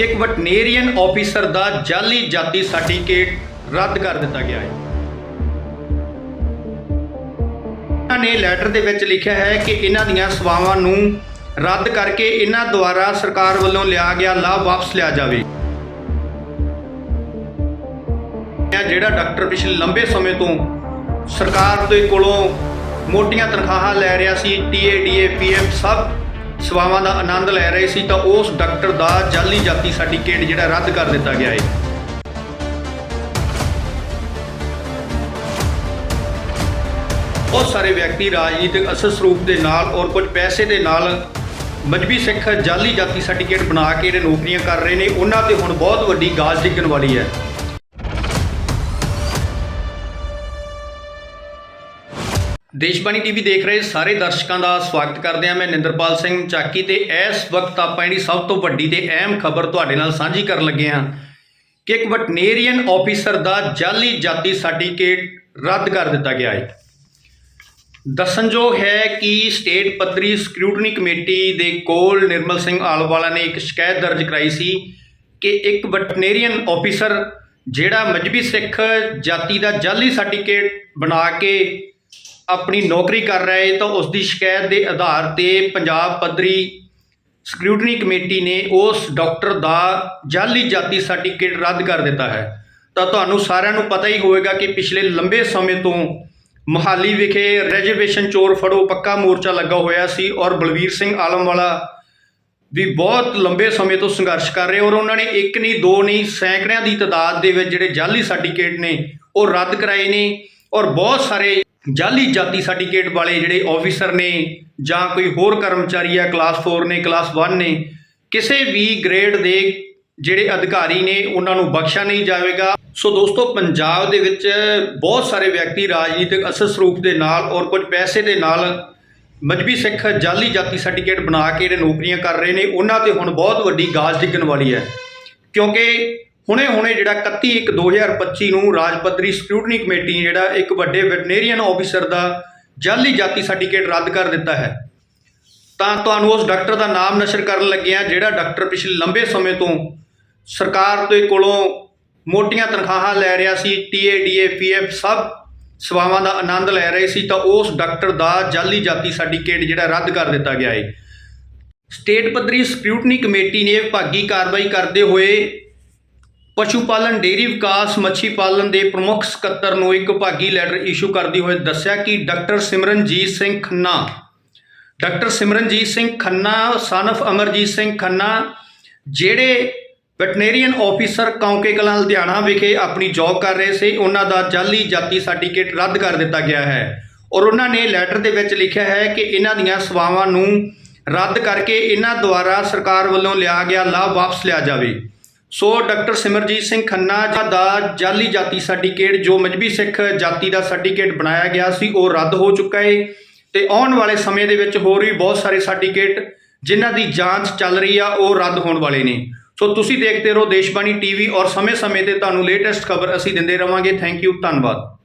ਕਿ ਇੱਕ ਵਟਨੇਰੀਅਨ ਆਫੀਸਰ ਦਾ ਜਾਲੀ ਜਾਤੀ ਸਰਟੀਫਿਕੇਟ ਰੱਦ ਕਰ ਦਿੱਤਾ ਗਿਆ ਹੈ। ਇਹਨਾਂ ਨੇ ਲੈਟਰ ਦੇ ਵਿੱਚ ਲਿਖਿਆ ਹੈ ਕਿ ਇਹਨਾਂ ਦੀਆਂ ਸੇਵਾਵਾਂ ਨੂੰ ਰੱਦ ਕਰਕੇ ਇਹਨਾਂ ਦੁਆਰਾ ਸਰਕਾਰ ਵੱਲੋਂ ਲਿਆ ਗਿਆ ਲਾਭ ਵਾਪਸ ਲਿਆ ਜਾਵੇ। ਜਿਹੜਾ ਡਾਕਟਰ ਪਿਛਲੇ ਲੰਬੇ ਸਮੇਂ ਤੋਂ ਸਰਕਾਰ ਦੇ ਕੋਲੋਂ ਮੋਟੀਆਂ ਤਨਖਾਹਾਂ ਲੈ ਰਿਹਾ ਸੀ ਟੀਏਡੀਏ ਪੀਐਫ ਸਭ ਸੇਵਾਵਾਂ ਦਾ ਆਨੰਦ ਲੈ ਰਹੇ ਸੀ ਤਾਂ ਉਸ ਡਾਕਟਰ ਦਾ ਜਾਲੀ ਜਾਤੀ ਸਰਟੀਫਿਕੇਟ ਜਿਹੜਾ ਰੱਦ ਕਰ ਦਿੱਤਾ ਗਿਆ ਹੈ ਬਹੁਤ ਸਾਰੇ ਵਿਅਕਤੀ ਰਾਜਨੀਤਿਕ ਅਸਲ ਸਰੂਪ ਦੇ ਨਾਲ ਔਰ ਕੁਝ ਪੈਸੇ ਦੇ ਨਾਲ ਮਜਬੀ ਸਿੱਖ ਜਾਲੀ ਜਾਤੀ ਸਰਟੀਫਿਕੇਟ ਬਣਾ ਕੇ ਜਿਹੜੇ ਨੌਕਰੀਆਂ ਕਰ ਰਹੇ ਨੇ, ਉਹਨਾਂ ਤੇ ਹੁਣ ਬਹੁਤ ਵੱਡੀ ਗਾਜ ਡਿੱਗਣ ਵਾਲੀ ਹੈ। ਦੇਸ਼ਬਾਣੀ ਟੀਵੀ ਦੇਖ ਰਹੇ ਸਾਰੇ ਦਰਸ਼ਕਾਂ ਦਾ ਸਵਾਗਤ ਕਰਦੇ ਹਾਂ ਮੈਂ ਨਿੰਦਰਪਾਲ ਸਿੰਘ ਚਾਕੀ ਤੇ ਇਸ ਵਕਤ ਆਪਾਂ ਜਿਹੜੀ ਸਭ ਤੋਂ ਵੱਡੀ ਤੇ ਅਹਿਮ ਖਬਰ ਤੁਹਾਡੇ ਨਾਲ ਸਾਂਝੀ ਕਰਨ ਲੱਗੇ ਹਾਂ ਕਿ ਇੱਕ ਵਟਨੇਰੀਅਨ ਆਫੀਸਰ ਦਾ ਜਾਲੀ ਜਾਤੀ ਸਰਟੀਫਿਕੇਟ ਰੱਦ ਕਰ ਦਿੱਤਾ ਗਿਆ ਹੈ। ਦੱਸਣਯੋਗ ਹੈ ਕਿ ਸਟੇਟ ਪੱਧਰੀ ਸਕਰੂਟਨੀ ਕਮੇਟੀ ਦੇ ਕੋਲ ਨਿਰਮਲ ਸਿੰਘ ਆਲਵਾਲਾ ਨੇ ਇੱਕ ਸ਼ਿਕਾਇਤ ਦਰਜ ਕਰਾਈ ਸੀ ਕਿ ਇੱਕ ਵਟਨੇਰੀਅਨ ਆਫੀਸਰ ਜਿਹੜਾ ਮਜਬੀ ਸਿੱਖ ਜਾਤੀ ਦਾ ਜਾਲੀ ਸਰਟੀਫਿਕੇਟ ਬਣਾ ਕੇ ਆਪਣੀ ਨੌਕਰੀ ਕਰ ਰਿਹਾ ਹੈ ਤਾਂ ਉਸ ਦੀ ਸ਼ਿਕਾਇਤ ਦੇ ਆਧਾਰ ਤੇ ਪੰਜਾਬ ਪੱਧਰੀ ਸਕਰੂਟਨੀ ਕਮੇਟੀ ਨੇ ਉਸ ਡਾਕਟਰ ਦਾ ਜਾਲੀ ਜਾਤੀ ਸਰਟੀਫਿਕੇਟ ਰੱਦ ਕਰ ਦਿੱਤਾ ਹੈ। ਤਾਂ ਤੁਹਾਨੂੰ ਸਾਰਿਆਂ ਨੂੰ ਪਤਾ ਹੀ ਹੋਵੇਗਾ ਕਿ ਪਿਛਲੇ ਲੰਬੇ ਸਮੇਂ ਤੋਂ ਮਹਾਲੀ ਵਿਖੇ ਰਿਜ਼ਰਵੇਸ਼ਨ ਚੋਰ ਫੜੋ ਪੱਕਾ ਮੋਰਚਾ ਲੱਗਾ ਹੋਇਆ ਸੀ ਔਰ ਬਲਵੀਰ ਸਿੰਘ ਆਲਮਵਾਲਾ ਵੀ ਬਹੁਤ ਲੰਬੇ ਸਮੇਂ ਤੋਂ ਸੰਘਰਸ਼ ਕਰ ਰਹੇ ਔਰ ਉਹਨਾਂ ਨੇ ਇੱਕ ਨਹੀਂ, ਦੋ ਨਹੀਂ, ਸੈਂਕੜਿਆਂ ਦੀ ਤਾਦਾਦ ਦੇ ਵਿੱਚ ਜਿਹੜੇ ਜਾਲੀ ਸਰਟੀਫਿਕੇਟ ਨੇ ਉਹ ਰੱਦ ਕਰਾਏ ਨੇ ਔਰ ਬਹੁਤ ਸਾਰੇ ਜਾਲੀ ਜਾਤੀ ਸਰਟੀਫਿਕੇਟ ਵਾਲੇ ਜਿਹੜੇ ਆਫੀਸਰ ਨੇ ਜਾਂ ਕੋਈ ਹੋਰ ਕਰਮਚਾਰੀ ਆ ਕਲਾਸ 4 ਨੇ ਕਲਾਸ 1 ਨੇ, ਕਿਸੇ ਵੀ ਗ੍ਰੇਡ ਦੇ ਜਿਹੜੇ ਅਧਿਕਾਰੀ ਨੇ, ਉਹਨਾਂ ਨੂੰ ਬਖਸ਼ਿਆ ਨਹੀਂ ਜਾਵੇਗਾ। ਸੋ ਦੋਸਤੋ, ਪੰਜਾਬ ਦੇ ਵਿੱਚ ਬਹੁਤ ਸਾਰੇ ਵਿਅਕਤੀ ਰਾਜਨੀਤਿਕ ਅਸਰ ਸਰੂਪ ਦੇ ਨਾਲ ਔਰ ਕੁਝ ਪੈਸੇ ਦੇ ਨਾਲ ਮਜਬੀ ਸਿੱਖ ਜਾਲੀ ਜਾਤੀ ਸਰਟੀਫਿਕੇਟ ਬਣਾ ਕੇ ਜਿਹੜੇ ਨੌਕਰੀਆਂ ਕਰ ਰਹੇ ਨੇ, ਉਹਨਾਂ ਤੇ ਹੁਣ ਬਹੁਤ ਵੱਡੀ ਗਾਜ ਡਿੱਗਣ ਵਾਲੀ ਹੈ। ਕਿਉਂਕਿ ਹੁਣੇ-ਹੁਣੇ ਜਿਹੜਾ 31/1/2025 ਨੂੰ ਰਾਜ ਪੱਧਰੀ ਸਕਰੂਟਨੀ ਕਮੇਟੀ ਜਿਹੜਾ ਇੱਕ ਵੱਡੇ ਵੈਟਨੇਰੀਅਨ ਆਫੀਸਰ ਦਾ ਜਾਲੀ ਜਾਤੀ ਸਰਟੀਫਿਕੇਟ ਰੱਦ ਕਰ ਦਿੱਤਾ ਹੈ। ਤਾਂ ਤੁਹਾਨੂੰ ਉਸ ਡਾਕਟਰ ਦਾ ਨਾਮ ਨਸ਼ਰ ਕਰਨ ਲੱਗੇ ਆ ਜਿਹੜਾ ਡਾਕਟਰ ਪਿਛਲੇ ਲੰਬੇ ਸਮੇਂ ਤੋਂ ਸਰਕਾਰ ਦੇ ਕੋਲੋਂ ਮੋਟੀਆਂ ਤਨਖਾਹਾਂ ਲੈ ਰਿਹਾ ਸੀ ਟੀਏਡੀਏ ਪੀਐਫ ਸਭ ਸੇਵਾਵਾਂ ਦਾ ਆਨੰਦ ਲੈ ਰਹੇ ਸੀ, ਤਾਂ ਉਸ ਡਾਕਟਰ ਦਾ ਜਾਲੀ ਜਾਤੀ ਸਰਟੀਫਿਕੇਟ ਜਿਹੜਾ ਰੱਦ ਕਰ ਦਿੱਤਾ ਗਿਆ ਹੈ। ਸਟੇਟ ਪੱਧਰੀ ਸਕਰੂਟਨੀ ਕਮੇਟੀ ਨੇ ਵਿਭਾਗੀ ਕਾਰਵਾਈ ਕਰਦੇ ਹੋਏ ਪਸ਼ੂ ਪਾਲਣ, ਡੇਅਰੀ ਵਿਕਾਸ, ਮੱਛੀ ਪਾਲਣ ਦੇ ਪ੍ਰਮੁੱਖ ਸਕੱਤਰ ਨੂੰ ਇੱਕ ਭਾਗੀ ਲੈਟਰ ਇਸ਼ੂ ਕਰਦੇ ਹੋਏ ਦੱਸਿਆ ਕਿ ਡਾਕਟਰ ਸਿਮਰਨਜੀਤ ਸਿੰਘ ਖੰਨਾ, ਡਾਕਟਰ ਸਿਮਰਨਜੀਤ ਸਿੰਘ ਖੰਨਾ ਸਨਫ ਅਮਰਜੀਤ ਸਿੰਘ ਖੰਨਾ, ਜਿਹੜੇ ਵੈਟਨੇਰੀਅਨ ਆਫੀਸਰ ਕੌਂਕੇ ਕਲਾਂ ਲੁਧਿਆਣਾ ਵਿਖੇ ਆਪਣੀ ਜੌਬ ਕਰ ਰਹੇ ਸੀ, ਉਹਨਾਂ ਦਾ ਜਾਲੀ ਜਾਤੀ ਸਰਟੀਫਿਕੇਟ ਰੱਦ ਕਰ ਦਿੱਤਾ ਗਿਆ ਹੈ ਔਰ ਉਹਨਾਂ ਨੇ ਲੈਟਰ ਦੇ ਵਿੱਚ ਲਿਖਿਆ ਹੈ ਕਿ ਇਹਨਾਂ ਦੀਆਂ ਸੇਵਾਵਾਂ ਨੂੰ ਰੱਦ ਕਰਕੇ ਇਹਨਾਂ ਦੁਆਰਾ ਸਰਕਾਰ ਵੱਲੋਂ ਲਿਆ ਗਿਆ ਲਾਭ ਵਾਪਸ ਲਿਆ ਜਾਵੇ। ਸੋ ਡਾਕਟਰ ਸਿਮਰਜੀਤ ਸਿੰਘ ਖੰਨਾ ਦਾ ਜਾਲੀ ਜਾਤੀ ਸਰਟੀਫਿਕੇਟ, ਜੋ ਮਜਬੀ ਸਿੱਖ ਜਾਤੀ ਦਾ ਸਰਟੀਫਿਕੇਟ ਬਣਾਇਆ ਗਿਆ ਸੀ, ਉਹ ਰੱਦ ਹੋ ਚੁੱਕਾ ਹੈ ਤੇ ਆਉਣ ਵਾਲੇ ਸਮੇਂ ਦੇ ਵਿੱਚ ਹੋਰ ਵੀ ਬਹੁਤ ਸਾਰੇ ਸਰਟੀਫਿਕੇਟ ਜਿਨ੍ਹਾਂ ਦੀ ਜਾਂਚ ਚੱਲ ਰਹੀ ਆ, ਉਹ ਰੱਦ ਹੋਣ ਵਾਲੇ ਨੇ। ਸੋ ਤੁਸੀਂ ਦੇਖਦੇ ਰਹੋ ਦੇਸ਼ਬਾਣੀ ਟੀਵੀ ਔਰ ਸਮੇਂ-ਸਮੇਂ ਤੇ ਤੁਹਾਨੂੰ ਲੇਟੈਸਟ ਖਬਰ ਅਸੀਂ ਦਿੰਦੇ ਰਵਾਂਗੇ। ਥੈਂਕ ਯੂ, ਧੰਨਵਾਦ।